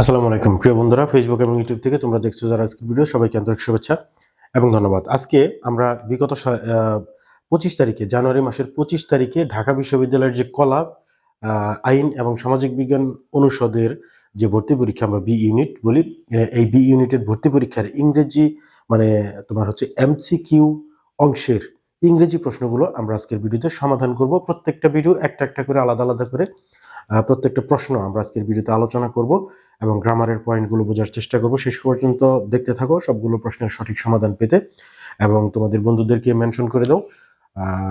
আসসালামু আলাইকুম। প্রিয় বন্ধুরা ফেসবুক এবং ইউটিউব থেকে তোমরা দেখছ যারা আজকের ভিডিও, সবাইকে আন্তরিক শুভেচ্ছা এবং ধন্যবাদ। আজকে আমরা বিগত পঁচিশ তারিখে, জানুয়ারি মাসের পঁচিশ তারিখে ঢাকা বিশ্ববিদ্যালয়ের যে কলা আইন এবং সামাজিক বিজ্ঞান অনুষদের যে ভর্তি পরীক্ষা, আমরা বি ইউনিট বলি এই বি ইউনিটের ভর্তি পরীক্ষার ইংরেজি মানে তোমার হচ্ছে এমসিকিউ অংশের ইংরেজি প্রশ্নগুলো আমরা আজকের ভিডিওতে সমাধান করব। প্রত্যেকটা ভিডিও একটা একটা করে আলাদা আলাদা করে প্রত্যেকটা প্রশ্ন আমরা আজকের ভিডিওতে আলোচনা করব এবং গ্রামারের পয়েন্টগুলো বোঝার চেষ্টা করব। শেষ পর্যন্ত দেখতে থাকো সবগুলো প্রশ্নের সঠিক সমাধান পেতে এবং তোমাদের বন্ধুদেরকে মেনশন করে দাও।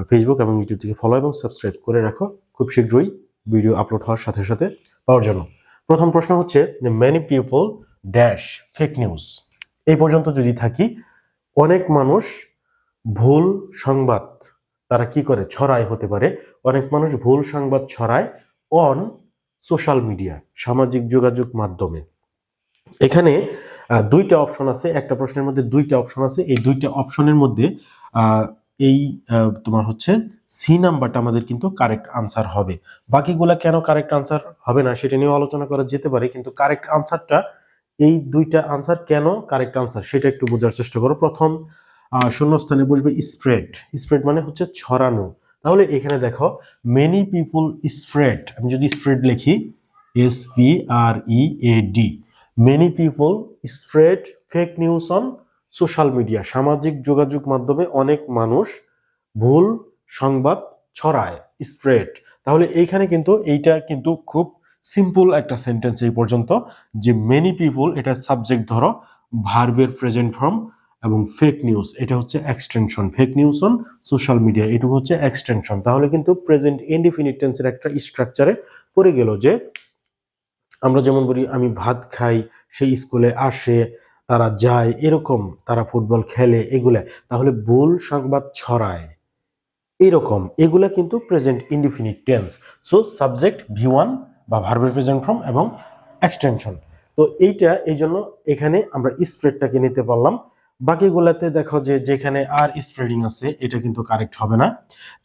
ফেসবুক এবং ইউটিউব থেকে ফলো এবং সাবস্ক্রাইব করে রাখো। খুব শীঘ্রই ভিডিও আপলোড হওয়ার সাথে সাথে পাওয়ার জন্য প্রথম প্রশ্ন হচ্ছে যে many people dash fake news এই পর্যন্ত যদি থাকি, অনেক মানুষ ভুল সংবাদ তারা কি করে? ছড়ায় হতে পারে। অনেক মানুষ ভুল সংবাদ ছড়ায় অন সোশ্যাল মিডিয়া সামাজিক যোগাযোগ মাধ্যমে। এখানে দুইটা অপশন আছে, একটা প্রশ্নের মধ্যে দুইটা অপশন আছে। এই দুইটা অপশনের মধ্যে এই তোমার হচ্ছে সি নাম্বারটা আমাদের কিন্তু কারেক্ট আনসার হবে। বাকিগুলা কেন কারেক্ট আনসার হবে না, সেটা নিয়েও আলোচনা করা যেতে পারে, কিন্তু কারেক্ট আনসারটা এই দুইটা আনসার কেন কারেক্ট আনসার সেটা একটু বোঝার চেষ্টা করো। প্রথম শূন্যস্থানে বসবে স্প্রেড স্প্রেড মানে হচ্ছে ছড়ানো। তাহলে এখানে দেখো মেনি পিপুল স্প্রেড আমি যদি স্প্রেড লিখি S P R E A D many people spread fake news on social media সামাজিক যোগাযোগ মাধ্যমে অনেক মানুষ ভুল সংবাদ ছড়ায় স্প্রেড তাহলে এইখানে কিন্তু এইটা কিন্তু খুব সিম্পল একটা সেন্টেন্স এই পর্যন্ত, যে মেনি পিপল এটা সাবজেক্ট ধরো ভার্বের প্রেজেন্ট ফর্ম এবং ফেক নিউজ এটা হচ্ছে extension fake news on social media এটুকু হচ্ছে এক্সটেনশন তাহলে কিন্তু প্রেজেন্ট ইনডিফিনিট টেন্সের একটা স্ট্রাকচারে পড়ে গেল যে আমরা যেমন বলি, আমি ভাত খাই, সেই স্কুলে আসে, তারা যায়, এরকম তারা ফুটবল খেলে, এগুলা। তাহলে ভুল সংবাদ ছড়ায়। এরকম, এগুলা কিন্তু present indefinite tense so subject V one বা ভার্বের প্রেজেন্ট ফর্ম এবং এক্সটেনশন তো এইটা এই জন্য এখানে আমরা স্প্রেডটাকে নিতে পারলাম। বাকিগুলাতে দেখো যে যেখানে আর স্প্রেডিং আছে, এটা কিন্তু কারেক্ট হবে না।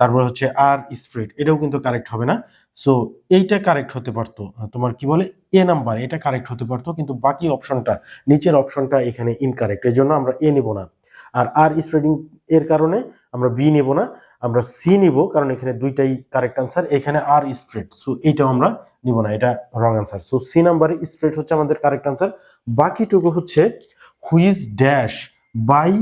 তারপর হচ্ছে আর স্প্রেড এটাও কিন্তু কারেক্ট হবে না। সো এইটা কারেক্ট হতে পারতো। তোমার কি বলে? এ নাম্বার এটা কারেক্ট হতে পারতো, কিন্তু বাকি অপশনটা নিচের অপশনটা এখানে ইনকারেক্ট এই জন্য আমরা এ নিব না। আর আর স্প্রেডিং এর কারণে আমরা বি নিব না, আমরা সি নিব, কারণ এখানে দুইটাই কারেক্ট আনসার এখানে আর স্প্রেড সো এইটাও আমরা নিব না, এটা রং আনসার সো সি নাম্বারে স্প্রেড হচ্ছে আমাদের কারেক্ট আনসার বাকিটুকু হচ্ছে who's dash by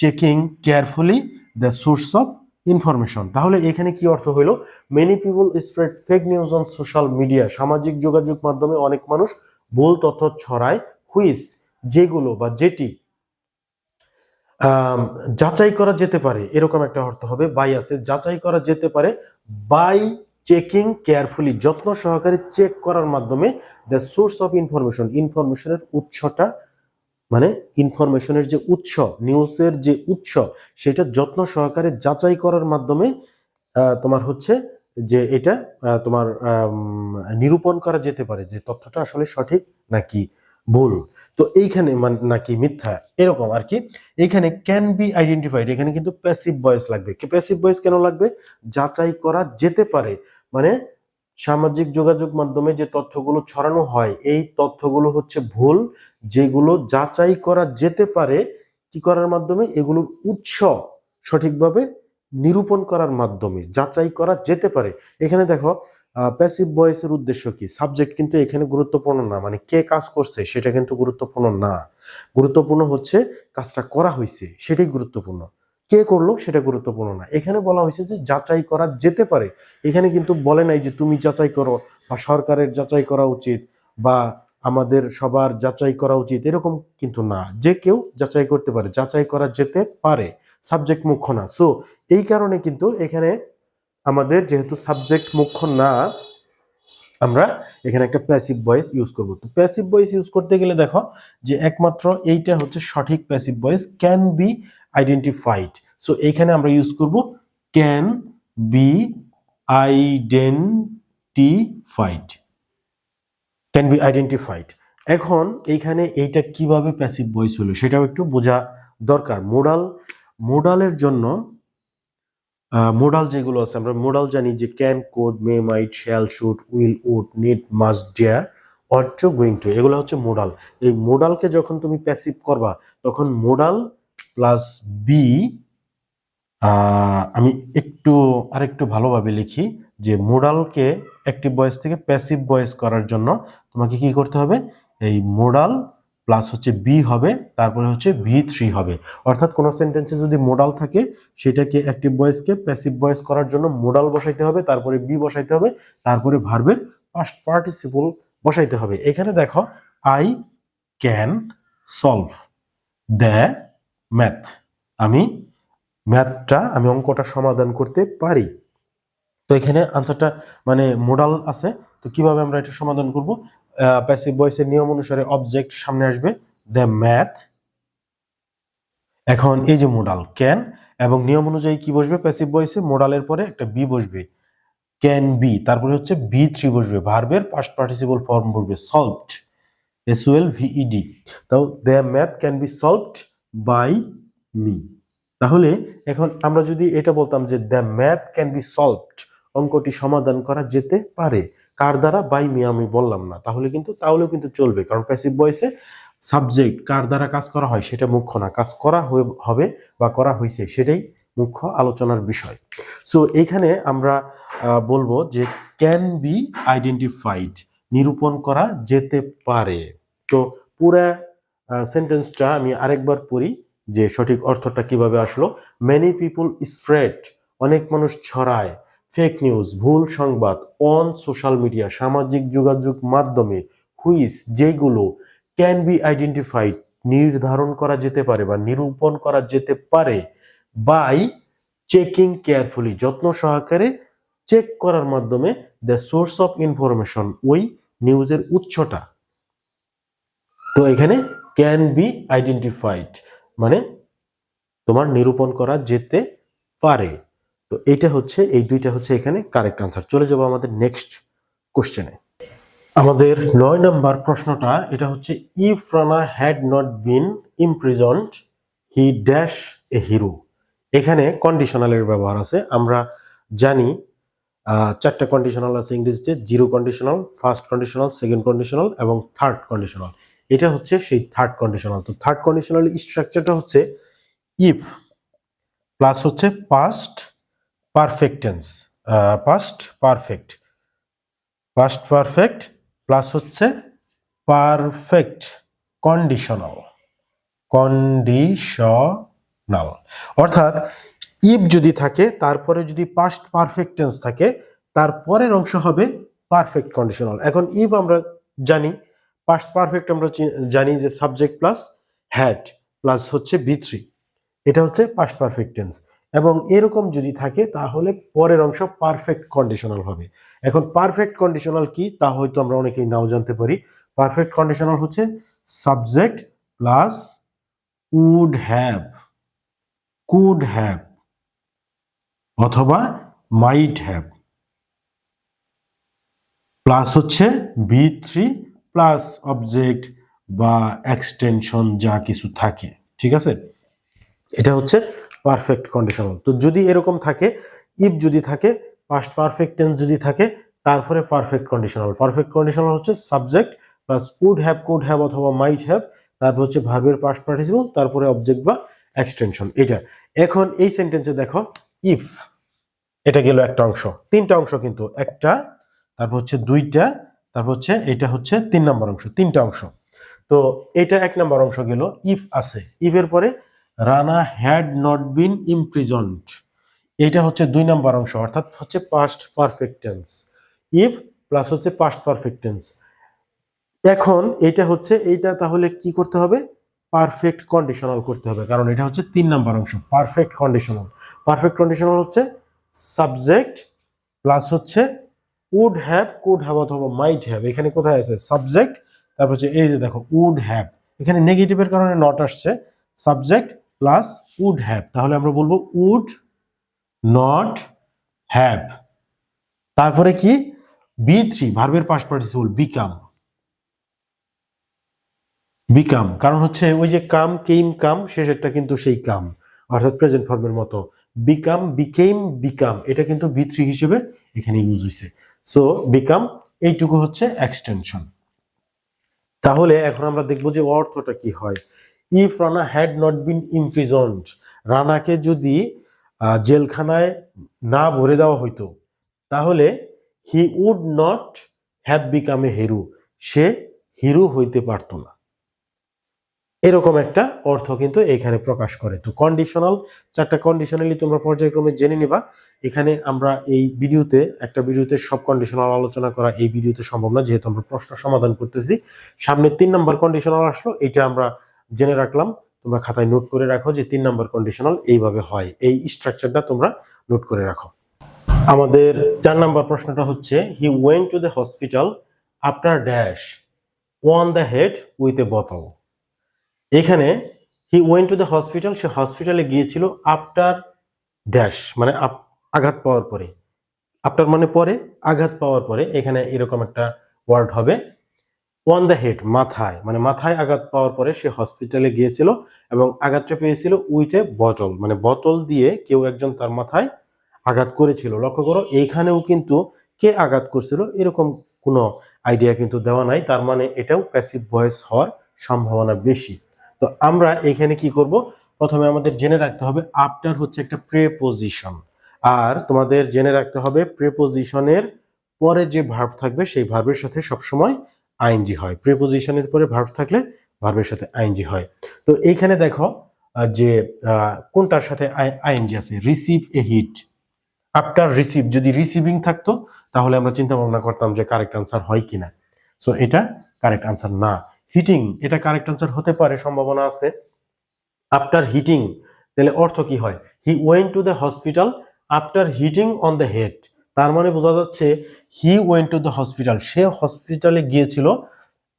checking carefully the source of information তাহলে এখানে কি অর্থ হইল? Many people spread fake news on social media সামাজিক যোগাযোগ মাধ্যমে অনেক মানুষ ভুল তথ্য ছড়ায়। হুইস যেগুলো বা যেটি যাচাই করা যেতে পারে। এরকম একটা অর্থ হবে বাই আছে। যাচাই করা যেতে পারে বাই চেকিং কেয়ারফুলি যত্ন সহকারে চেক করার মাধ্যমে দ্য সোর্স অফ ইনফরমেশন ইনফরমেশনের উৎসটা মানে ইনফরমেশনের যে উৎস নিউজের যে উৎস, সেটা যত্ন সহকারে যাচাই করার মাধ্যমে তোমার হচ্ছে যে এটা তোমার নিরূপণ করা যেতে পারে যে তথ্যটা আসলে সঠিক নাকি ভুল। তো এইখানে নাকি মিথ্যা, এরকম আর কি। এখানে ক্যান বি আইডেন্টিফাইড এখানে কিন্তু প্যাসিভ ভয়েস লাগবে। প্যাসিভ ভয়েস কেন লাগবে? যাচাই করা যেতে পারে। মানে সামাজিক যোগাযোগ মাধ্যমে যে তথ্যগুলো ছড়ানো হয়, এই তথ্যগুলো হচ্ছে ভুল যেগুলো যাচাই করা যেতে পারে, কি করার মাধ্যমে? এগুলোর উৎস সঠিকভাবে নিরূপণ করার মাধ্যমে, যাচাই করা যেতে পারে। এখানে দেখো প্যাসিভ ভয়েসের উদ্দেশ্য কি? সাবজেক্ট কিন্তু এখানে গুরুত্বপূর্ণ না মানে কে কাজ করছে সেটা কিন্তু গুরুত্বপূর্ণ না। গুরুত্বপূর্ণ হচ্ছে কাজটা করা হয়েছে সেটাই গুরুত্বপূর্ণ। কে করল সেটা গুরুত্বপূর্ণ না। এখানে বলা হয়েছে যে যাচাই করা যেতে পারে। এখানে কিন্তু বলে নাই যে তুমি যাচাই করো বা সরকারের যাচাই করা উচিত বা আমাদের সবার যাচাই করা উচিত, এরকম কিন্তু না। যে কেউ যাচাই করতে পারে, যাচাই করা যেতে পারে সাবজেক্ট মুখ্য না। সো এই কারণে কিন্তু এখানে আমাদের যেহেতু সাবজেক্ট মুখ্য না, আমরা এখানে একটা প্যাসিভ ভয়েস ইউজ করব। তো প্যাসিভ ভয়েস ইউজ করতে গেলে দেখো যে একমাত্র এইটা হচ্ছে সঠিক passive voice can be identified so এইখানে আমরা ইউজ করব can be identified can be identified এখন এইখানে এইটা কীভাবে প্যাসিভ ভয়েস হলো সেটাও একটু বোঝা দরকার। মোডাল মোডালের জন্য মোডাল যেগুলো আছে, আমরা মোডাল জানি যে can could may might shall should will would need must dare or to going to এগুলো হচ্ছে মোডাল এই মোডালকে যখন তুমি প্যাসিভ করবা, তখন মোডাল প্লাস বি আমি একটু, আরেকটু ভালোভাবে লিখি যে মোডালকে অ্যাক্টিভ ভয়েস থেকে প্যাসিভ ভয়েস করার জন্য তোমাকে কি করতে হবে? এই মোডাল প্লাস হচ্ছে বি হবে, তারপরে হচ্ছে ভি থ্রি হবে। অর্থাৎ কোনো সেন্টেন্সে যদি মোডাল থাকে, সেটাকে অ্যাক্টিভ ভয়েসকে প্যাসিভ ভয়েস করার জন্য মোডাল বসাইতে হবে, তারপরে বি বসাইতে হবে, তারপরে ভার্বের পাস্ট পার্টিসিপল বসাইতে হবে। এখানে দেখো I can solve the math আমি ম্যাথটা আমি অঙ্কটা সমাধান করতে পারি। তো এখানে আনসারটা মানে মোডাল আছে, তো কীভাবে আমরা এটা সমাধান করব? প্যাসিভ ভয়েসের নিয়ম অনুসারে অবজেক্ট সামনে আসবে দ্য ম্যাথ এখন এই যে মোডাল ক্যান এবং নিয়ম অনুযায়ী কি বসবে? প্যাসিভ ভয়েসে মোডালের পরে একটা বি বসবে। ক্যান বি তারপরে হচ্ছে বি থ্রি বসবে। ভার্বের পাস্ট পার্টিসিপল ফর্ম বসবে solved S O L V E D তাও the math can be solved by me তাহলে এখন আমরা যদি এটা বলতাম যে the math can be solved অঙ্কটি সমাধান করা যেতে পারে। কার দ্বারা? বাই মি আমি বললাম না। তাহলে কিন্তু, তাহলেও কিন্তু চলবে। কারণ প্যাসিভ ভয়েসে সাবজেক্ট কার দ্বারা কাজ করা হয় সেটা মুখ্য না। কাজ করা হবে বা করা হয়েছে সেটাই মুখ্য আলোচনার বিষয়। সো এখানে আমরা বলব যে ক্যান বি আইডেন্টিফাইড নিরূপণ করা যেতে পারে। তো পুরা সেন্টেন্সটা আমি আরেকবার পড়ি যে সঠিক অর্থটা কীভাবে আসলো। মেনি পিপুল স্প্রেড অনেক মানুষ ছড়ায়। ফেক নিউজ ভুল সংবাদ অন সোশ্যাল মিডিয়া সামাজিক যোগাযোগ মাধ্যমে হুইস যেগুলো ক্যান বি আইডেন্টিফাইড নির্ধারণ করা যেতে পারে বা নিরূপণ করা যেতে পারে বাই চেকিং কেয়ারফুলি যত্ন সহকারে চেক করার মাধ্যমে দ্য সোর্স অফ ইনফরমেশন ওই নিউজের উৎসটা। তো এখানে ক্যান বি আইডেন্টিফাইড মানে তোমার নিরূপণ করা যেতে পারে। তো এইটা হচ্ছে, এই দুইটা হচ্ছে এখানে কারেক্ট আনসার চলে যাব আমাদের নেক্সট কোশ্চেনে আমাদের নয় নম্বর প্রশ্নটা, এটা হচ্ছে if Rana had not been imprisoned he dash a hero এখানে কন্ডিশনালের ব্যবহার আছে। আমরা জানি চারটা কন্ডিশনাল আছে ইংরেজিতে zero conditional first conditional second conditional এবং থার্ড কন্ডিশনাল এটা হচ্ছে সেই থার্ড কন্ডিশনাল তো থার্ড কন্ডিশনাল স্ট্রাকচারটা হচ্ছে ইফ প্লাস হচ্ছে past perfect tense past perfect past perfect plus হচ্ছে পারফেক্ট কন্ডিশনাল কন্ডিশনাল অর্থাৎ ইফ যদি থাকে, তারপরে যদি পাস্ট পারফেক্ট টেন্স থাকে তারপরের অংশ হবে পারফেক্ট কন্ডিশনাল এখন ইফ আমরা জানি পাস্ট পারফেক্ট আমরা জানি যে সাবজেক্ট প্লাস হ্যাড প্লাস হচ্ছে বি থ্রি এটা হচ্ছে পাস্ট পারফেক্ট টেন্স এবং এরকম যদি থাকে, তাহলে পরের অংশ পারফেক্ট কন্ডিশনাল হবে। এখন পারফেক্ট কন্ডিশনাল কি? তা হয়তো আমরা অনেকেই নাও জানতে পারি। পারফেক্ট কন্ডিশনাল হচ্ছে subject plus would have could have অথবা মাইট হ্যাভ প্লাস হচ্ছে বি থ্রি প্লাস অবজেক্ট বা এক্সটেনশন যা কিছু থাকে। ঠিক আছে? এটা হচ্ছে পারফেক্ট কন্ডিশনাল তো যদি এরকম থাকে ইফ যদি থাকে পাস্ট পারফেক্ট টেন্স যদি থাকে, তারপরে পারফেক্ট কন্ডিশনাল পারফেক্ট কন্ডিশনাল হচ্ছে subject plus would have could have অথবা মাইট হ্যাভ তারপর হচ্ছে ভার্বের পাস্ট পার্টিসিপল তারপরে অবজেক্ট বা এক্সটেনশন এটা, এখন এই সেন্টেন্সে দেখো ইফ এটা গেল একটা অংশ। তিনটা অংশ কিন্তু, একটা, তারপর হচ্ছে দুইটা, তারপর হচ্ছে এটা হচ্ছে তিন নম্বর অংশ, তিনটা অংশ। তো এটা এক নম্বর অংশ গেল ইফ আছে। ইফের পরে Rana had not been imprisoned এটা হচ্ছে দুই নম্বর অংশ, অর্থাৎ হচ্ছে past perfect tense if plus হচ্ছে পাস্ট পারফেক্ট টেন্স এখন এটা হচ্ছে, এইটা তাহলে কি করতে হবে? পারফেক্ট কন্ডিশনাল করতে হবে, কারণ এটা হচ্ছে তিন নম্বর অংশ পারফেক্ট কন্ডিশনাল পারফেক্ট কন্ডিশনাল হচ্ছে সাবজেক্ট প্লাস হচ্ছে উড হ্যাভ কুড হ্যাভ অথবা মাইট হ্যাভ এখানে কোথায় আছে? সাবজেক্ট তারপর হচ্ছে এই যে দেখো উড হ্যাভ এখানে নেগেটিভের কারণে নট আসছে সাবজেক্ট প্লাস উড হ্যাভ তাহলে আমরা বলব উড নট হ্যাভ তারপরে কি? বি থ্রি ভার্বের পাস পার্টিসিপল বিকাম বিকাম কারণ হচ্ছে ওই যে কাম কেইম কাম শেষেরটা কিন্তু সেই কাম অর্থাৎ প্রেজেন্ট ফর্মের মতো। বিকাম বিকেম বিকাম এটা কিন্তু বি থ্রি হিসেবে এখানে ইউজ হয়েছে সো বিকাম এইটুকু হচ্ছে এক্সটেনশন তাহলে এখন আমরা দেখব যে অর্থটা কি হয়। If Rana had not been imprisoned রানাকে যদি জেলখানায় না ভরে দেওয়া হইতো, তাহলে he would not have become a hero say hero হইতে পারতো না। এরকম একটা অর্থ কিন্তু এখানে প্রকাশ করে। তো কন্ডিশনাল চারটা কন্ডিশনালি তোমরা পর্যায়ক্রমে জেনে নিবা। এখানে আমরা এই ভিডিওতে, একটা ভিডিওতে সব কন্ডিশনাল আলোচনা করা এই ভিডিওতে সম্ভব না, যেহেতু আমরা প্রশ্ন সমাধান করতেছি। সামনে তিন নম্বর কন্ডিশনাল আসলো, এটা আমরা জেনে রাখলাম, তোমরা খাতায় নোট করে রাখো যে তিন নম্বর কন্ডিশনাল এইভাবে হয়। এই স্ট্রাকচারটা তোমরা নোট করে রাখো। আমাদের চার নম্বর প্রশ্নটা হচ্ছে he went to the hospital after dash on the head with a বোতল এখানে he went to the hospital সে হসপিটালে গিয়েছিল আফটার ড্যাশ মানে আঘাত পাওয়ার পরে। আফটার মানে পরে, আঘাত পাওয়ার পরে। এখানে এরকম একটা ওয়ার্ড হবে। অন দ্য হেড মাথায় মানে মাথায় আঘাত পাওয়ার পরে সে হসপিটালে গিয়েছিল এবং আঘাতটা পেয়েছিল উইথ এ বটল মানে বোতল দিয়ে কেউ একজন তার মাথায় আঘাত করেছিল। লক্ষ্য করো, এইখানেও কিন্তু কে আঘাত করছিল এরকম কোনো আইডিয়া কিন্তু দেওয়া নাই, তার মানে এটাও প্যাসিভ ভয়েস হওয়ার সম্ভাবনা বেশি। তো আমরা এখানে কি করব? প্রথমে আমাদের জেনে রাখতে হবে আফটার হচ্ছে একটা প্রেপোজিশন আর তোমাদের জেনে রাখতে হবে প্রেপোজিশনের পরে যে ভার্ব থাকবে, সেই ভার্বের সাথে সবসময় আইনজি হয়। প্রিপোজিশনের পরে ভার্ব থাকলে ভার্বের সাথে আইনজি হয়। তো এইখানে দেখো যে কোনটার সাথে আইএনজি আছে? Receive a hit after receive যদি রিসিভিং থাকতো, তাহলে আমরা চিন্তা ভাবনা করতাম যে কারেক্ট আনসার হয় কিনা। সো এটা কারেক্ট আনসার না। হিটিং এটা কারেক্ট আনসার হতে পারে, সম্ভাবনা আছে। আফটার হিটিং তাহলে অর্থ কি হয়? He went to the hospital after hitting on the head তার মানে বোঝা যাচ্ছে he went to the hospital সে হসপিটালে গিয়েছিল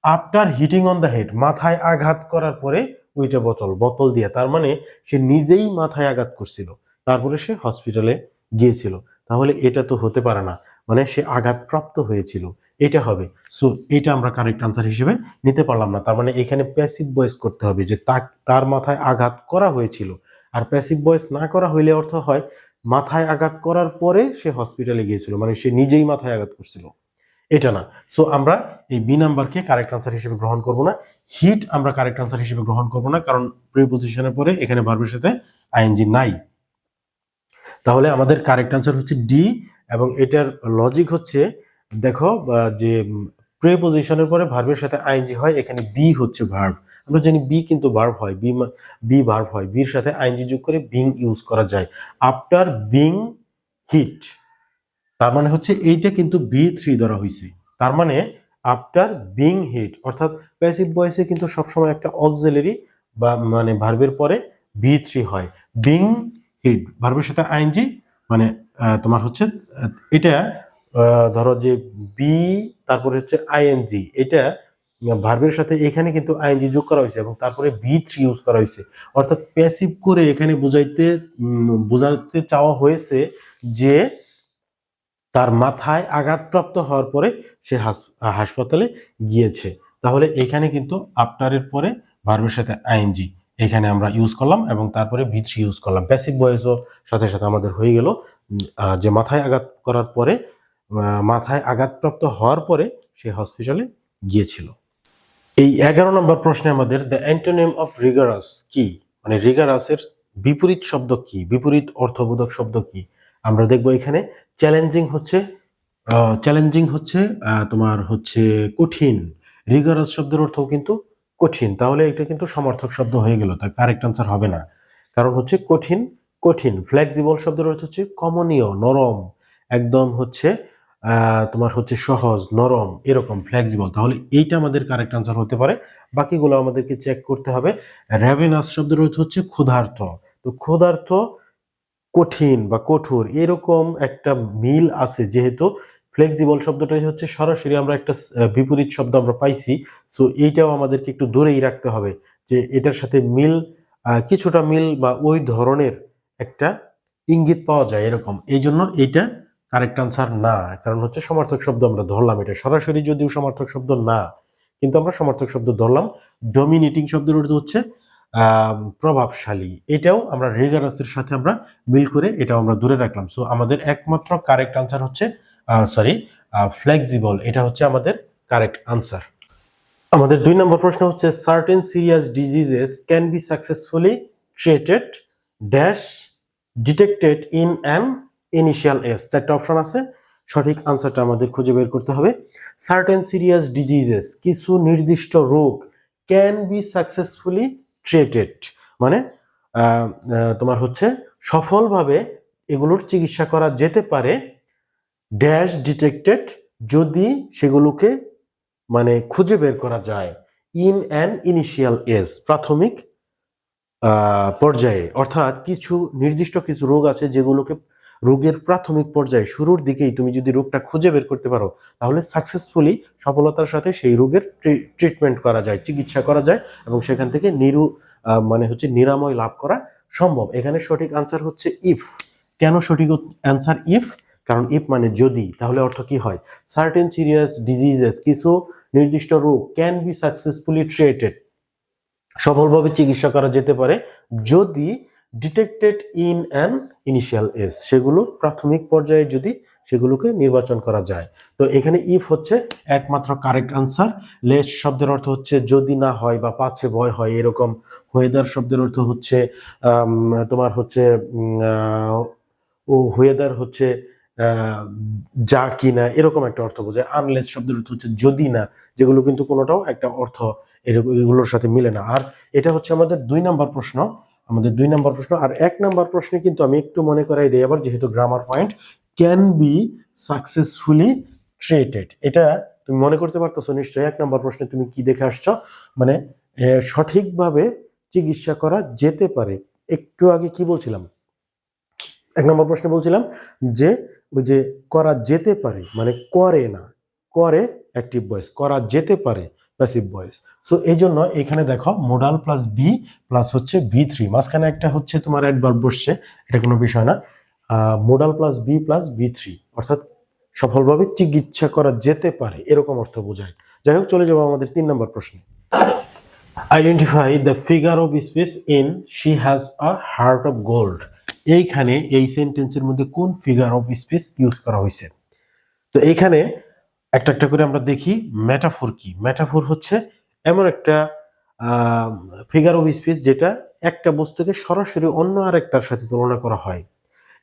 after hitting on the head মাথায় আঘাত করার পরে উইটে বোতল বোতল দিয়ে। তার মানে সে নিজেই মাথায় আঘাত করছিল। তারপরে সে হসপিটালে গিয়েছিল। তাহলে এটা তো হতে পারে না। মানে সে আঘাতপ্রাপ্ত হয়েছিল। এটা হবে। সো এটা আমরা কারেক্ট আনসার হিসেবে নিতে পারলাম না। তার মানে এখানে প্যাসিভ ভয়েস করতে হবে যে তার মাথায় আঘাত করা হয়েছিল। আর প্যাসিভ ভয়েস না করা হইলে অর্থ হয় মাথায় আঘাত করার পরে সে হসপিটালে গিয়েছিল। মানে সে নিজেই মাথায় আঘাত করছিল। এটা না। সো আমরা এই বি নাম্বারকে কারেক্ট আনসার হিসেবে গ্রহণ করব না। হিট আমরা কারেক্ট আনসার হিসেবে গ্রহণ করব না, কারণ প্রিপোজিশনের পরে এখানে ভার্বের সাথে আইএনজি নাই। তাহলে আমাদের কারেক্ট আনসার হচ্ছে ডি এবং এটার লজিক হচ্ছে, দেখো যে প্রিপোজিশনের পরে ভার্বের সাথে আইএনজি হয়, এখানে বি হচ্ছে ভার্ব আমরা জানি বি কিন্তু ভার্ব হয় বি বি ভার্ব হয়। বির সাথে আইএনজি যোগ করে বিং ইউজ করা যায়। আফটার বিং হিট তার মানে হচ্ছে এইটা কিন্তু বি থ্রি ধরা হয়েছে তার মানে আফটার বিং হিট অর্থাৎ প্যাসিভ ভয়েসে কিন্তু সবসময় একটা অক্সিলারি বা মানে ভার্বের পরে বি থ্রি হয়। বিং হিট ভার্বের সাথে আইএনজি মানে তোমার হচ্ছে এটা ধরো যে বি তারপরে হচ্ছে আইএনজি এটা ভার্বের সাথে এখানে কিন্তু আইএনজি যোগ করা হয়েছে এবং তারপরে বি থ্রি ইউজ করা হয়েছে। অর্থাৎ প্যাসিভ করে এখানে বুঝাইতে বোঝাতে চাওয়া হয়েছে যে তার মাথায় আঘাতপ্রাপ্ত হওয়ার পরে সে হাস- হাসপাতালে গিয়েছে। তাহলে এখানে কিন্তু আফটারের পরে ভার্বের সাথে আইএনজি, এখানে আমরা ইউজ করলাম এবং তারপরে ভিথ্রি ইউজ করলাম। প্যাসিভ ভয়েসও সাথে সাথে আমাদের হয়ে গেল যে মাথায় আঘাত করার পরে মাথায় আঘাতপ্রাপ্ত হওয়ার পরে সে হসপিটালে গিয়েছিল। এই এগারো নম্বর প্রশ্নে আমাদের দ্য অ্যান্টোনিম অফ রিগারাস কি? মানে রিগারাসের বিপরীত শব্দ কি? বিপরীত অর্থবোধক শব্দ কি? আমরা দেখব এখানে চ্যালেঞ্জিং হচ্ছে চ্যালেঞ্জিং হচ্ছে তোমার হচ্ছে কঠিন। রিগারাস শব্দের অর্থও কিন্তু কঠিন। তাহলে এটা কিন্তু সমর্থক শব্দ হয়ে গেল, তার কারেক্ট আনসার হবে না। কারণ হচ্ছে কঠিন কঠিন। ফ্লেক্সিবল শব্দের অর্থ হচ্ছে কমনীয়, নরম। একদম হচ্ছে তোমার হচ্ছে সহজ, নরম, এরকম ফ্লেক্সিবল তাহলে এইটা আমাদের কারেক্ট আনসার হতে পারে। বাকিগুলো আমাদেরকে চেক করতে হবে। র্যাভেনাস শব্দের অর্থ হচ্ছে ক্ষুধার্থ তো ক্ষুধার্থ কঠিন বা কঠোর, এরকম একটা মিল আছে যেহেতু ফ্লেক্সিবল শব্দটাই হচ্ছে সরাসরি আমরা একটা বিপরীত শব্দ আমরা পাইছি। সো এইটাও আমাদেরকে একটু দূরেই রাখতে হবে যে এটার সাথে মিল কিছুটা মিল বা ওই ধরনের একটা ইঙ্গিত পাওয়া যায় এরকম। এই জন্য এইটা কারেক্ট আনসার না। কারণ হচ্ছে সমর্থক শব্দ আমরা ধরলাম এটা। সরাসরি যদিও সমর্থক শব্দ না, কিন্তু আমরা সমর্থক শব্দ ধরলাম। ডমিনেটিং শব্দের অর্থ হচ্ছে প্রভাবশালী। এটাও আমরা রেগারাসের সাথে আমরা মিল করে এটাও আমরা দূরে রাখলাম। সো আমাদের একমাত্র কারেক্ট আনসার হচ্ছে সরি ফ্লেক্সিবল এটা হচ্ছে আমাদের কারেক্ট আনসার আমাদের দুই নম্বর প্রশ্ন হচ্ছে certain serious diseases can be successfully treated dash detected in an initial S চারটা অপশন আছে। সঠিক আনসারটা আমাদের খুঁজে বের করতে হবে। সার্টেন সিরিয়াস ডিজিজেস কিছু নির্দিষ্ট রোগ ক্যান বি সাকসেসফুলি ট্রিটেড মানে তোমার হচ্ছে সফলভাবে এগুলোর চিকিৎসা করা যেতে পারে। ড্যাশ ডিটেক্টেড যদি সেগুলোকে মানে খুঁজে বের করা যায় ইন অ্যান ইনিশিয়াল এজ প্রাথমিক পর্যায়ে। অর্থাৎ কিছু নির্দিষ্ট কিছু রোগ আছে যেগুলোকে রোগের প্রাথমিক পর্যায়ে শুরুর দিকেই তুমি যদি রোগটা খুঁজে বের করতে পারো, তাহলে সাকসেসফুলি সফলতার সাথে সেই রোগের ট্রিটমেন্ট করা যায়, চিকিৎসা করা যায় এবং সেখান থেকে নিরু মানে হচ্ছে নিরাময় লাভ করা সম্ভব। এখানে সঠিক আনসার হচ্ছে ইফ কেন সঠিক অ্যান্সার ইফ কারণ ইফ মানে যদি, তাহলে অর্থ কি হয়? সার্টেন সিরিয়াস ডিজিজেস কিছু নির্দিষ্ট রোগ ক্যান বি সাকসেসফুলি ট্রিটেড সফলভাবে চিকিৎসা করা যেতে পারে যদি detected in an initial age সেগুলো প্রাথমিক পর্যায়ে যদি সেগুলোকে নির্বাচন করা যায়। তো এখানে ইফ হচ্ছে একমাত্র কারেক্ট আনসার লেস শব্দের অর্থ হচ্ছে যদি না হয় বা পাছে ভয় হয়, এরকম ওয়েদার শব্দের অর্থ হচ্ছে তোমার হচ্ছে ও ওয়েদার হচ্ছে যা কিনা, এরকম একটা অর্থ বোঝায়। আনলেস শব্দের অর্থ হচ্ছে যদি না, যেগুলো কিন্তু কোনোটাও একটা অর্থ এরকম, এগুলোর সাথে মিলে না। আর এটা হচ্ছে আমাদের দুই নাম্বার প্রশ্ন আমাদের দুই নাম্বার প্রশ্ন, আর এক নাম্বার প্রশ্নে কিন্তু আমি একটু মনে করাই দিই আবার, যেহেতু grammar point can be successfully treated এটা তুমি মনে করতে পারতেছো নিশ্চয়ই, এক নাম্বার প্রশ্নে তুমি কি দেখে আসছো? মানে সঠিকভাবে চিকিৎসা করা যেতে পারে। একটু আগে কি বলছিলাম? এক নম্বর প্রশ্নে বলছিলাম যে, ওই যে করা যেতে পারে মানে করে না, করে অ্যাক্টিভ ভয়েস করা যেতে পারে। প্যাসিভ ভয়েস সো এই জন্য এখানে দেখো মোডাল প্লাস বি প্লাস হচ্ছে বি থ্রি মাঝখানে একটা হচ্ছে তোমার অ্যাডভার্ব বসছে, এটা কোনো বিষয় না। Modal plus be plus V three অর্থাৎ সফলভাবে চিকিৎসা করা যেতে পারে, এরকম অর্থ বোঝায়। যাই হোক, চলে যাব আমাদের তিন নম্বর প্রশ্নে। Identify the figure of space in she has a heart of gold এইখানে এই সেন্টেন্সের মধ্যে কোন ফিগার অফ স্পেস ইউজ করা হয়েছে তো এইখানে একটা একটা করে আমরা দেখি মেটাফোর কি? মেটাফোর হচ্ছে এমন একটা ফিগার অফ স্পেস যেটা একটা বস্তুকে সরাসরি অন্য আরেকটার সাথে তুলনা করা হয়।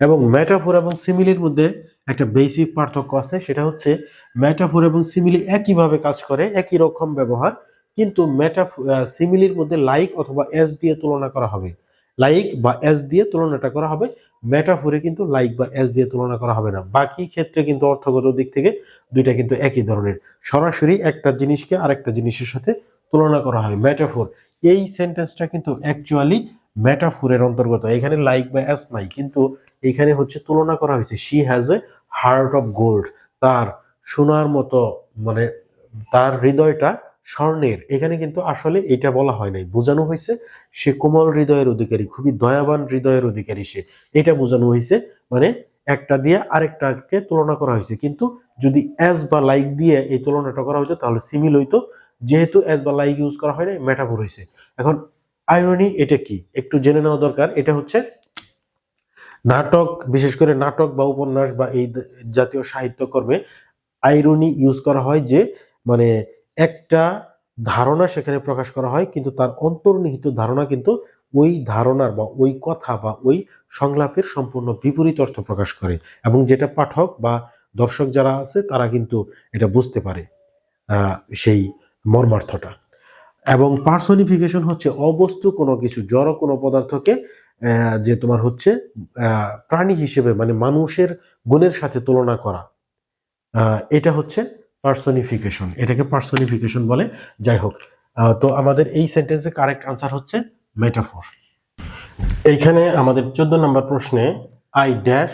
এবং মেটাফোর এবং সিমিলির মধ্যে একটা বেসিক পার্থক্য আছে, সেটা হচ্ছে মেটাফোর এবং সিমিলি একইভাবে কাজ করে, একই রকম ব্যবহার, কিন্তু মেটাফ সিমিলির মধ্যে লাইক অথবা এস দিয়ে তুলনা করা হবে। লাইক বা এস দিয়ে তুলনাটা করা হবে মেটাফোরে কিন্তু লাইক বা এস দিয়ে তুলনা করা হবে না। বাকি ক্ষেত্রে কিন্তু অর্থগত দিক থেকে দুইটা কিন্তু একই ধরনের। সরাসরি একটা জিনিসকে আরেকটা জিনিসের সাথে তুলনা করা হয় ম্যাটাফোর এই সেন্টেন্সটা কিন্তু অ্যাকচুয়ালি মেটাফোরের অন্তর্গত। এখানে লাইক বা অ্যাস নাই, কিন্তু এখানে হচ্ছে তুলনা করা হয়েছে। She has a heart of gold তার সোনার মতো মানে তার হৃদয়টা স্বর্ণের। এখানে কিন্তু আসলে এটা বলা হয় নাই। বোঝানো হয়েছে সে কোমল হৃদয়ের অধিকারী, খুবই দয়াবান হৃদয়ের অধিকারী সে। এটা বোঝানো হয়েছে মানে একটা দিয়ে আরেকটাকে তুলনা করা হয়েছে। কিন্তু যদি অ্যাজ বা লাইক দিয়ে এই তুলনাটা করা হইতো, তাহলে সিমিল হইতো। যেহেতু অ্যাজ বা লাইক ইউজ করা হয় না মেটাফোর হয়েছে এখন আইরনি এটা কি? একটু জেনে নেওয়া দরকার। এটা হচ্ছে নাটক, বিশেষ করে নাটক বা উপন্যাস বা এই জাতীয় সাহিত্যকর্মে আইরনি ইউজ করা হয় যে মানে একটা ধারণা সেখানে প্রকাশ করা হয়, কিন্তু তার অন্তর্নিহিত ধারণা কিন্তু ওই ধারণার বা ওই কথা বা ওই সংলাপের সম্পূর্ণ বিপরীত অর্থ প্রকাশ করে। এবং যেটা পাঠক বা দর্শক যারা আছে, তারা কিন্তু এটা বুঝতে পারে সেই মর্মার্থটা। এবং পার্সনিফিকেশন হচ্ছে অবস্তু কোনো কিছু, জড় কোনো পদার্থকে যে তোমার হচ্ছে প্রাণী হিসেবে মানে মানুষের গুণের সাথে তুলনা করা। এটা হচ্ছে পার্সনিফিকেশন এটাকে পার্সনিফিকেশন বলে। যাই হোক তো আমাদের এই সেন্টেন্সে কারেক্ট আনসার হচ্ছে মেটাফোর এইখানে আমাদের চোদ্দ নম্বর প্রশ্নে I dash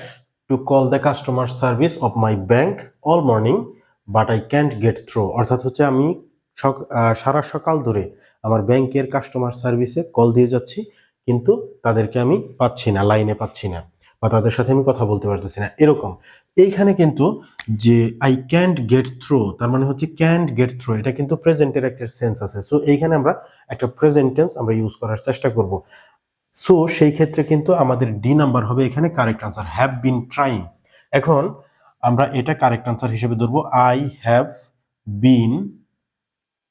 to call the customer service of my bank all morning but I can't get through অর্থাৎ হচ্ছে আমি সারা সকাল ধরে আমার ব্যাংকের কাস্টমার সার্ভিসে কল দিয়ে যাচ্ছি, কিন্তু তাদেরকে আমি পাচ্ছি না লাইনে পাচ্ছি না, বা তাদের সাথে আমি কথা বলতে পারতেছি না। এরকম। এইখানে কিন্তু যে আই ক্যান্ট গেট থ্রো তার মানে হচ্ছে ক্যান্ট গেট থ্রো এটা কিন্তু প্রেজেন্টের একটা সেন্স আছে। সো এইখানে আমরা একটা প্রেজেন্ট টেন্স আমরা ইউজ করার চেষ্টা করব। সো সেই ক্ষেত্রে কিন্তু আমাদের ডি নাম্বার হবে এখানে correct answer have been trying এখন আমরা এটা কারেক্ট আনসার হিসেবে ধরবো I have been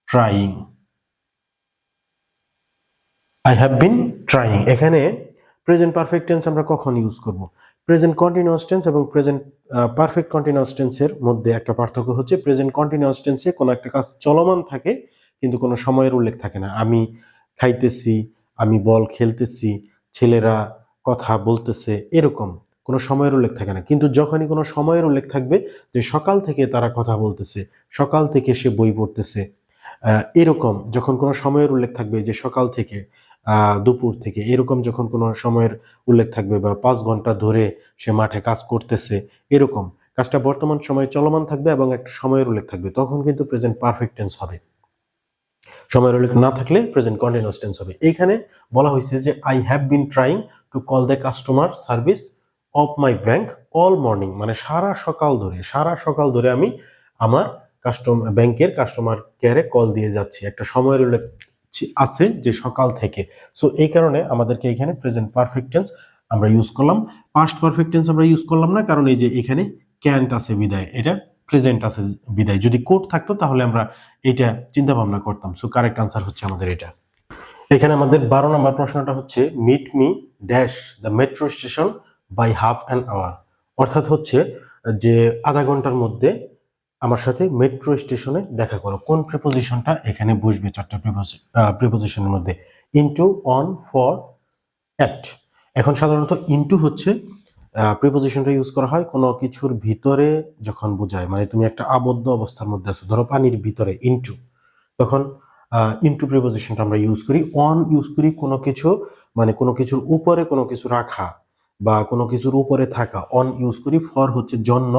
trying I have been trying এখানে প্রেজেন্ট পারফেক্ট টেন্স আমরা কখন ইউজ করব? প্রেজেন্ট কন্টিনিউয়াস টেন্স এবং প্রেজেন্ট পারফেক্ট কন্টিনিউয়াস টেন্সের মধ্যে একটা পার্থক্য হচ্ছে প্রেজেন্ট কন্টিনিউয়াস টেন্সে কোনো একটা কাজ চলমান থাকে, কিন্তু কোনো সময়ের উল্লেখ থাকে না। আমি খাইতেছি আমি বল খেলতেছি, ছেলেরা কথা বলতেছে, এরকম। কোনো সময়ের উল্লেখ থাকে না। কিন্তু যখনই কোনো সময়ের উল্লেখ থাকবে যে সকাল থেকে তারা কথা বলতেছে, সকাল থেকে সে বই পড়তেছে এরকম যখন কোনো সময়ের উল্লেখ থাকবে যে সকাল থেকে দুপুর থেকে, এরকম যখন কোনো সময়ের উল্লেখ থাকবে বা পাঁচ ঘণ্টা ধরে সে মাঠে কাজ করতেছে, এরকম। কাজটা বর্তমান সময়ে চলমান থাকবে এবং একটা সময়ের উল্লেখ থাকবে। তখন কিন্তু প্রেজেন্ট পারফেক্ট টেন্স হবে। সময়ের উল্লেখ না থাকলে প্রেজেন্ট কন্টিনিউয়াস টেন্স হবে। এইখানে বলা হয়েছে যে I have been trying to call the customer service of my bank all morning মানে সারা সকাল ধরে, সারা সকাল ধরে আমি আমার কাস্টম ব্যাংকের কাস্টমার কেয়ারে কল দিয়ে যাচ্ছি। একটা সময়ের উল্লেখ আছে যে সকাল থেকে। সো এই কারণে আমাদেরকে এখানে প্রেজেন্ট পারফেক্ট টেন্স আমরা ইউজ করলাম। পাস্ট পারফেক্ট টেন্স আমরা ইউজ করলাম না, কারণ এই যে এখানে ক্যান্ট আছে বিদায়। এটা প্রেজেন্ট আছে বিদায়। যদি কোড থাকতো তাহলে আমরা এটা চিন্তা ভাবনা করতাম। সো কারেক্ট আনসার হচ্ছে আমাদের এটা। এখানে আমাদের বারো নম্বর প্রশ্নটা হচ্ছে meet me dash the metro station by half an hour অর্থাৎ হচ্ছে যে আধা ঘণ্টার মধ্যে আমার সাথে মেট্রো স্টেশনে দেখা করো। কোন প্রিপোজিশনটা এখানে বসবে চারটা প্রিপোজিশনের মধ্যে? ইনটু অন ফর অ্যাট এখন সাধারণত ইনটু হচ্ছে প্রিপোজিশনটা ইউজ করা হয় কোনো কিছুর ভিতরে যখন বোঝায় মানে তুমি একটা আবদ্ধ অবস্থার মধ্যে আছো, ধরো পানির ভিতরে ইনটু তখন ইনটু প্রিপোজিশনটা আমরা ইউজ করি অন ইউজ করি কোনো কিছু মানে কোনো কিছুর উপরে কোনো কিছু রাখা বা কোনো কিছুর উপরে থাকা অন ইউজ করি ফর হচ্ছে জন্য,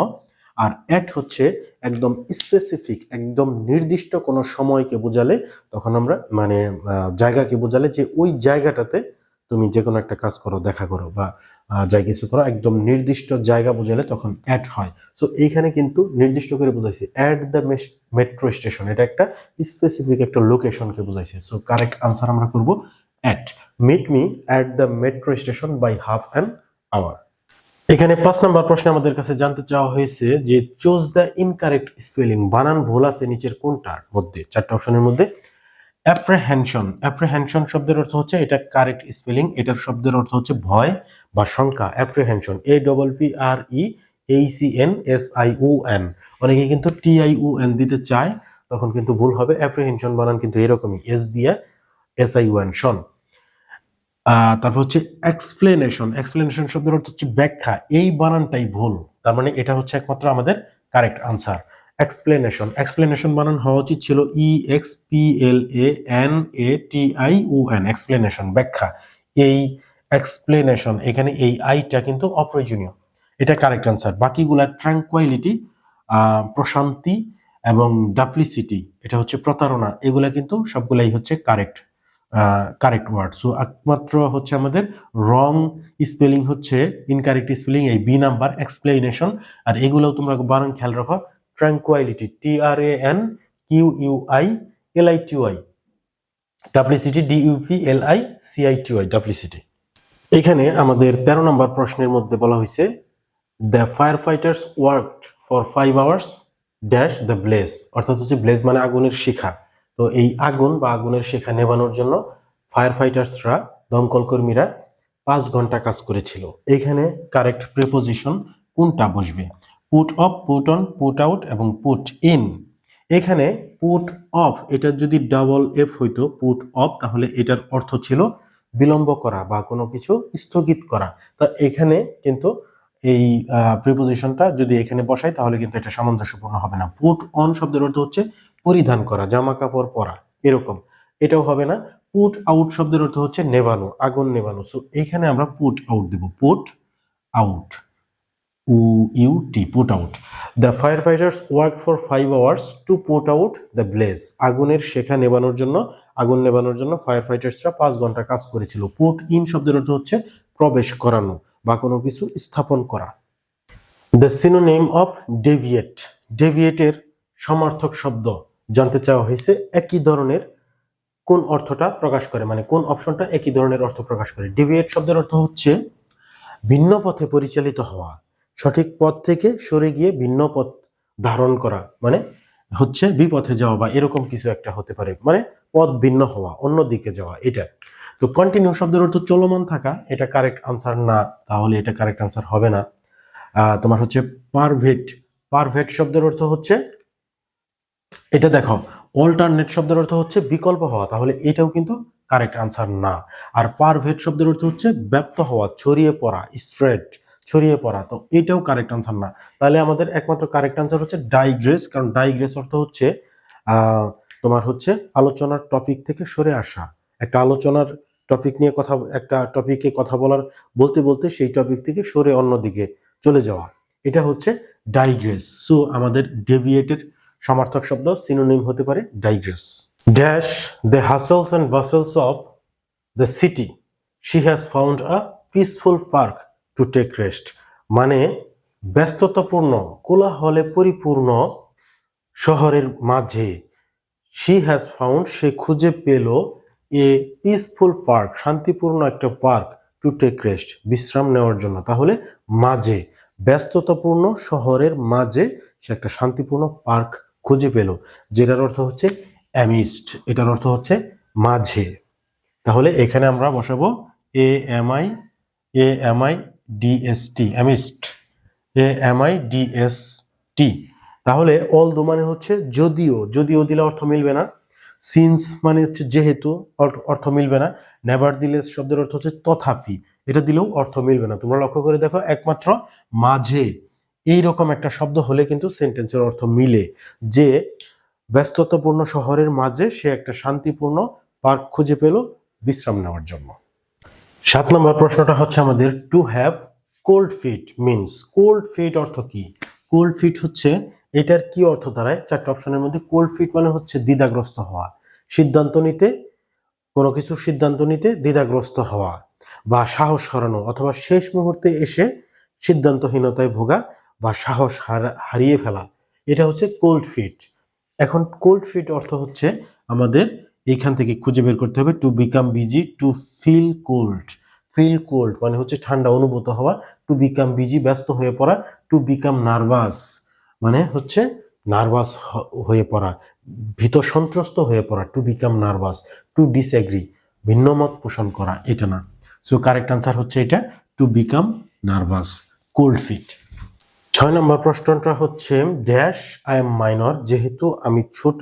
আর অ্যাট হচ্ছে একদম স্পেসিফিক একদম নির্দিষ্ট কোনো সময়কে বোঝালে, তখন আমরা মানে জায়গাকে বোঝালে যে ওই জায়গাটাতে তুমি যে কোনো একটা কাজ করো, দেখা করো বা যাই কিছু করো, একদম নির্দিষ্ট জায়গা বোঝালে তখন অ্যাট হয়। সো এইখানে কিন্তু নির্দিষ্ট করে বোঝাইছে অ্যাট দ্য মেট্রো স্টেশন এটা একটা স্পেসিফিক একটা লোকেশনকে বোঝাইছে। সো কারেক্ট আনসার আমরা করব at meet me at the metro station by half an hour এখানে পাঁচ নম্বর প্রশ্নে আমাদের কাছে জানতে চাওয়া হয়েছে যে চুজ দ্য ইনকারেক্ট স্পেলিং বানান ভুল আছে নিচের কোনটার মধ্যে? চারটা অপশনের মধ্যে। অ্যাপ্রেহেনশন অ্যাপ্রেহেনশন শব্দের অর্থ হচ্ছে এটা কারেক্ট স্পেলিং এটার শব্দের অর্থ হচ্ছে ভয় বা শঙ্কা। অ্যাপ্রেহেনশন এ ডবল পি আর ই এই C N S I O N অনেকে কিন্তু টি আই ও এন দিতে চায়, তখন কিন্তু ভুল হবে। অ্যাপ্রেহেনশন বানান কিন্তু এরকমই। এস দিয়ে এস আই ও এন শন। তারপর হচ্ছে এক্সপ্লেনেশন এক্সপ্লেনেশন শব্দের অর্থ হচ্ছে ব্যাখ্যা। এই বানানটাই ভুল। তার মানে এটা হচ্ছে একমাত্র আমাদের কারেক্ট আনসার এক্সপ্লেনেশন এক্সপ্লেনেশন বানান হওয়া উচিত ছিল E X P L A N A T I O N explanation ব্যাখ্যা। এই এক্সপ্লেনেশন এখানে এই আইটা কিন্তু অপ্রয়োজনীয়। এটা কারেক্ট আনসার বাকিগুলা ট্রাঙ্কুয়ালিটি প্রশান্তি এবং ডাপ্লিসিটি এটা হচ্ছে প্রতারণা, এগুলা কিন্তু সবগুলাই হচ্ছে কারেক্ট কারেক্ট ওয়ার্ড সো একমাত্র হচ্ছে আমাদের রং স্পেলিং হচ্ছে ইনকারেক্ট স্পেলিং এই বি নাম্বার এক্সপ্লেনেশন আর এগুলোও তোমরা বানান খেয়াল রাখো। Tranquility T R A N Q U I L I T Y ডাব্লিউসিটি D U P L I C I T Y ডাব্লিউসিটি এখানে আমাদের তেরো নম্বর প্রশ্নের মধ্যে বলা হয়েছে the fire fighters work for five hours dash the blaze অর্থাৎ হচ্ছে ব্লেজ মানে আগুনের শিখা। তো এই আগুন বা আগুনের শিখা নেভানোর জন্য ফায়ার ফাইটার্সরা দমকল কর্মীরা পাঁচ ঘণ্টা কাজ করেছিল। এখানে কারেক্ট প্রিপোজিশন কোনটা বসবে? Put off put on put out এবং পুট ইন এখানে পুট অফ এটার যদি ডাবল এফ হইতো পুট অফ তাহলে এটার অর্থ ছিল বিলম্ব করা বা কোনো কিছু স্থগিত করা। তা এখানে কিন্তু এই প্রিপোজিশনটা যদি এখানে বসাই, তাহলে কিন্তু এটা সামঞ্জস্যপূর্ণ হবে না। পুট অন শব্দের অর্থ হচ্ছে পরিধান করা জামা কাপড় পরা, এরকম। এটাও হবে না। পুট আউট শব্দের অর্থ হচ্ছে নেভানো, আগুন নেভানো। সো এখানে আমরা put out Dev. Put out O U T put out the fire fighters work for five hours to put out the blaze আগুনের শেখা নেবানোর জন্য, আগুন নেবানোর জন্য ফায়ার ফাইটার্সরা পাঁচ ঘণ্টা কাজ করেছিল। পুট ইন শব্দের অর্থ হচ্ছে প্রবেশ করানো বা কোনো কিছু স্থাপন করা। দ্য সিনোনেম অফ ডেভিয়েট ডেভিয়েটের সমার্থক শব্দ। জানতে চাওয়া হয়েছে একই ধরনের কোন অর্থটা প্রকাশ করে মানে কোন অপশনটা একই ধরনের অর্থ প্রকাশ করে। ডেভিয়েট শব্দের অর্থ হচ্ছে ভিন্ন পথে পরিচালিত হওয়া। সঠিক পথ থেকে সরে গিয়ে ভিন্ন পথ ধারণ করা মানে হচ্ছে বিপথে যাওয়া বা এরকম কিছু একটা হতে পারে মানে পথ ভিন্ন হওয়া, অন্য দিকে যাওয়া, এটা। তো কন্টিনিউ শব্দের অর্থ চলমান থাকা, এটা কারেক্ট আনসার না, তাহলে এটা কারেক্ট আনসার হবে না। তোমার হচ্ছে পারভেট পারভেট শব্দের অর্থ হচ্ছে, এটা দেখো অল্টারনেট শব্দের অর্থ হচ্ছে বিকল্প হওয়া, তাহলে এটাও কিন্তু কারেক্ট আনসার না। আর পারভেট শব্দের অর্থ হচ্ছে ব্যপ্ত হওয়া, ছড়িয়ে পড়া স্ট্রেট ছড়িয়ে পড়া। তো এটাও কারেক্ট আনসার না। তাহলে আমাদের একমাত্র কারেক্ট আনসার হচ্ছে ডাইগ্রেস কারণ ডাইগ্রেস অর্থ হচ্ছে তোমার হচ্ছে আলোচনার টপিক থেকে সরে আসা। একটা আলোচনার টপিক নিয়ে কথা, একটা টপিকে কথা বলার, বলতে বলতে সেই টপিক থেকে সরে অন্যদিকে চলে যাওয়া। এটা হচ্ছে ডাইগ্রেস সো আমাদের ডেভিয়েটের সমার্থক শব্দ সিনোনিম হতে পারে digress dash the hustles and bustles of the city she has found a peaceful park to take rest মানে ব্যস্ততাপূর্ণ, কোলাহলে পরিপূর্ণ শহরের মাঝে। শি হ্যাজ ফাউন্ড সে খুঁজে পেল এ পিসফুল পার্ক শান্তিপূর্ণ একটা পার্ক টু টেক রেস্ট বিশ্রাম নেওয়ার জন্য। তাহলে মাঝে, ব্যস্ততাপূর্ণ শহরের মাঝে সে একটা শান্তিপূর্ণ পার্ক খুঁজে পেল, যেটার অর্থ হচ্ছে অ্যামিস্ট এটার অর্থ হচ্ছে মাঝে। তাহলে এখানে আমরা বসাবো A M I A M I D S T amidst A M I D S T তাহলে অল দো মানে হচ্ছে যদিও যদিও দিলে অর্থ মিলবে না। সিন্স মানে হচ্ছে যেহেতু, অর্থ- মিলবে না। নেভার দিলে শব্দের অর্থ হচ্ছে তথাপি। এটা দিলেও অর্থ মিলবে না। তোমরা লক্ষ্য করে দেখো, একমাত্র মাঝে এই রকম একটা শব্দ হলে কিন্তু সেন্টেন্সের অর্থ মিলে। যে ব্যস্ততাপূর্ণ শহরের মাঝে সে একটা শান্তিপূর্ণ পার্ক খুঁজে পেল বিশ্রাম নেওয়ার জন্য। সাত নম্বর প্রশ্নটা হচ্ছে আমাদের to have cold feet means cold feet অর্থ কি? কোল্ড ফিট হচ্ছে, এটার কি অর্থ দাঁড়ায়? চারটে অপশনের মধ্যে কোল্ড ফিট মানে হচ্ছে দ্বিধাগ্রস্ত হওয়া। সিদ্ধান্ত নিতে, কোনো কিছু সিদ্ধান্ত নিতে দ্বিধাগ্রস্ত হওয়া বা সাহস হারানো অথবা শেষ মুহূর্তে এসে সিদ্ধান্তহীনতায় ভোগা বা সাহস হারা- হারিয়ে ফেলা। এটা হচ্ছে কোল্ড ফিট এখন কোল্ড ফিট অর্থ হচ্ছে আমাদের এইখান থেকে খুঁজে বের করতে হবে to become busy to feel cold feel cold মানে হচ্ছে ঠান্ডা, অনুভূত হওয়া টু বিকাম বিজি ব্যস্ত হয়ে পড়া টু বিকাম নার্ভাস মানে হচ্ছে নার্ভাস হয়ে পড়া, ভীত সন্ত্রস্ত হয়ে পড়া to become nervous to disagree ভিন্নমত পোষণ করা, এটা না। সো কারেক্ট আনসার হচ্ছে এটা to become nervous cold feet ছয় নম্বর প্রশ্নটা হচ্ছে ড্যাশ আই এম মাইনর যেহেতু আমি ছোট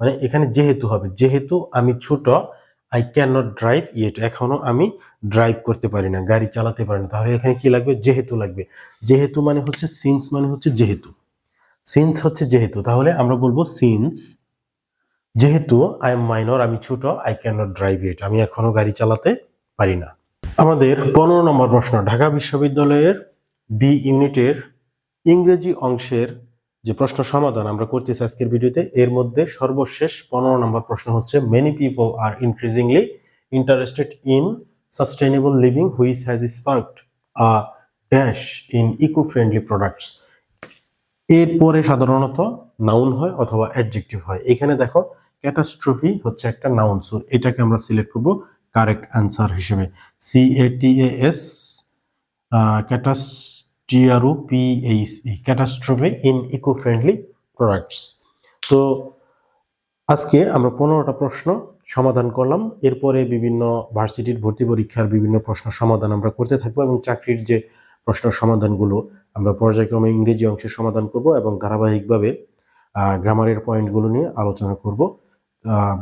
মানে এখানে যেহেতু হবে, যেহেতু আমি ছোট I can not drive yet এখনও আমি ড্রাইভ করতে পারি না, গাড়ি চালাতে পারি না। তাহলে এখানে কি লাগবে? যেহেতু লাগবে। যেহেতু মানে হচ্ছে সিন্স মানে হচ্ছে যেহেতু। সিন্স হচ্ছে যেহেতু, তাহলে আমরা বলব সিন্স যেহেতু আই এম মাইনর আমি ছোট I can not drive it আমি এখনও গাড়ি চালাতে পারি না। আমাদের পনেরো নম্বর প্রশ্ন, ঢাকা বিশ্ববিদ্যালয়ের বি ইউনিটের ইংরেজি অংশের যে প্রশ্ন সমাধান আমরা করতেছি আজকের ভিডিওতে, এর মধ্যে সর্বশেষ পনেরো নম্বর প্রশ্ন হচ্ছে many people are increasingly interested in sustainable living which has sparked a dash in eco friendly products এরপরে সাধারণত নাউন হয় অথবা অ্যাডজেক্টিভ হয়। এখানে দেখো ক্যাটাস্ট্রফি হচ্ছে একটা নাউন সো এটাকে আমরা সিলেক্ট করব কারেক্ট অ্যান্সার হিসেবে। C A T A ক্যাটাস্টিয়ারু P H E catastrophe in eco friendly products তো আজকে আমরা পনেরোটা প্রশ্ন সমাধান করলাম। এরপরে বিভিন্ন ভার্সিটির ভর্তি পরীক্ষার বিভিন্ন প্রশ্ন সমাধান আমরা করতে থাকব এবং চাকরির যে প্রশ্ন সমাধানগুলো আমরা পর্যায়ক্রমে ইংরেজি অংশের সমাধান করব এবং ধারাবাহিকভাবে গ্রামারের পয়েন্টগুলো নিয়ে আলোচনা করব।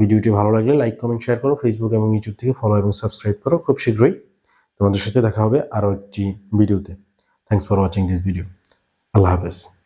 ভিডিওটি ভালো লাগলে লাইক, কমেন্ট, শেয়ার করো ফেসবুক এবং ইউটিউব থেকে ফলো এবং সাবস্ক্রাইব করো। খুব শীঘ্রই তোমাদের সাথে দেখা হবে আরও একটি ভিডিওতে। Thanks for watching this video. Allah Hafiz.